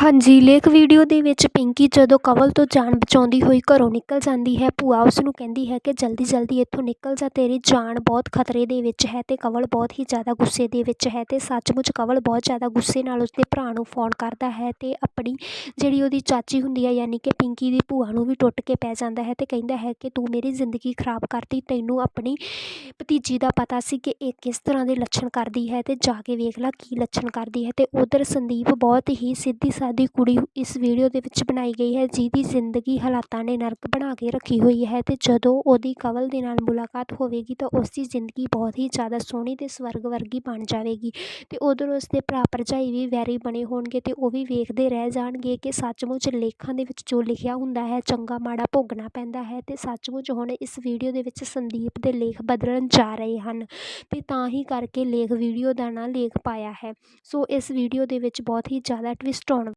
ਹਾਂਜੀ, ਲੇਖ ਵੀਡੀਓ ਦੇ ਵਿੱਚ ਪਿੰਕੀ ਜਦੋਂ ਕਵਲ ਤੋਂ ਜਾਨ ਬਚਾਉਂਦੀ ਹੋਈ ਘਰੋਂ ਨਿਕਲ ਜਾਂਦੀ ਹੈ, ਭੂਆ ਉਸ ਨੂੰ ਕਹਿੰਦੀ ਹੈ ਕਿ ਜਲਦੀ ਜਲਦੀ ਇੱਥੋਂ ਨਿਕਲ ਜਾ, ਤੇਰੀ ਜਾਨ ਬਹੁਤ ਖਤਰੇ ਦੇ ਵਿੱਚ ਹੈ ਅਤੇ ਕਵਲ ਬਹੁਤ ਹੀ ਜ਼ਿਆਦਾ ਗੁੱਸੇ ਦੇ ਵਿੱਚ ਹੈ ਅਤੇ ਸੱਚਮੁੱਚ ਕਵਲ ਬਹੁਤ ਜ਼ਿਆਦਾ ਗੁੱਸੇ ਨਾਲ ਉਸਦੇ ਭਰਾ ਨੂੰ ਫੋਨ ਕਰਦਾ ਹੈ ਅਤੇ ਆਪਣੀ ਜਿਹੜੀ ਉਹਦੀ ਚਾਚੀ ਹੁੰਦੀ ਹੈ, ਯਾਨੀ ਕਿ ਪਿੰਕੀ ਦੀ ਭੂਆ ਨੂੰ ਵੀ ਟੁੱਟ ਕੇ ਪੈ ਜਾਂਦਾ ਹੈ ਅਤੇ ਕਹਿੰਦਾ ਹੈ ਕਿ ਤੂੰ ਮੇਰੀ ਜ਼ਿੰਦਗੀ ਖਰਾਬ ਕਰਤੀ, ਤੈਨੂੰ ਆਪਣੀ ਭਤੀਜੀ ਦਾ ਪਤਾ ਸੀ ਕਿ ਇਹ ਕਿਸ ਤਰ੍ਹਾਂ ਦੇ ਲੱਛਣ ਕਰਦੀ ਹੈ ਅਤੇ ਜਾ ਕੇ ਵੇਖ ਲੈ ਕੀ ਲੱਛਣ ਕਰਦੀ ਹੈ ਅਤੇ ਉਧਰ ਸੰਦੀਪ ਬਹੁਤ ਹੀ ਸਿੱਧੀ ਸਾਦੀ ਕੁੜੀ ਇਸ ਵੀਡੀਓ ਦੇ ਵਿੱਚ ਬਣਾਈ ਗਈ ਹੈ, ਜਿਹਦੀ ਜ਼ਿੰਦਗੀ ਹਾਲਾਤਾਂ ਨੇ ਨਰਕ ਬਣਾ ਕੇ ਰੱਖੀ ਹੋਈ ਹੈ ਅਤੇ ਜਦੋਂ ਉਹਦੀ ਕਵਲ ਦੇ ਨਾਲ ਮੁਲਾਕਾਤ ਹੋਵੇਗੀ ਤਾਂ ਉਸ ਦੀ ਜ਼ਿੰਦਗੀ ਬਹੁਤ ਹੀ ਜ਼ਿਆਦਾ ਸੋਹਣੀ ਅਤੇ ਸਵਰਗ ਵਰਗੀ ਬਣ ਜਾਵੇਗੀ ਅਤੇ ਉਧਰ ਉਸ ਦੇ ਭਰਾ ਭਰਜਾਈ ਵੀ ਵੈਰੀ ਬਣੇ ਹੋਣਗੇ ਅਤੇ ਉਹ ਵੀ ਵੇਖਦੇ ਰਹਿ ਜਾਣਗੇ ਕਿ ਸੱਚਮੁੱਚ ਲੇਖਾਂ ਦੇ ਵਿੱਚ ਜੋ ਲਿਖਿਆ ਹੁੰਦਾ ਹੈ, ਚੰਗਾ ਮਾੜਾ ਭੋਗਣਾ ਪੈਂਦਾ ਹੈ ਅਤੇ ਸੱਚਮੁੱਚ ਹੁਣ ਇਸ ਵੀਡੀਓ ਦੇ ਵਿੱਚ ਸੰਦੀਪ ਦੇ ਲੇਖ ਬਦਲਣ ਜਾ ਰਹੇ ਹਨ ਅਤੇ ਤਾਂ ਹੀ ਕਰਕੇ ਲੇਖ ਵੀਡੀਓ ਦਾ ਨਾਂ ਲੇਖ ਪਾਇਆ ਹੈ। ਸੋ ਇਸ ਵੀਡੀਓ ਦੇ ਵਿੱਚ ਬਹੁਤ ਹੀ ਜ਼ਿਆਦਾ ਟਵਿਸਟ ਹੋਣ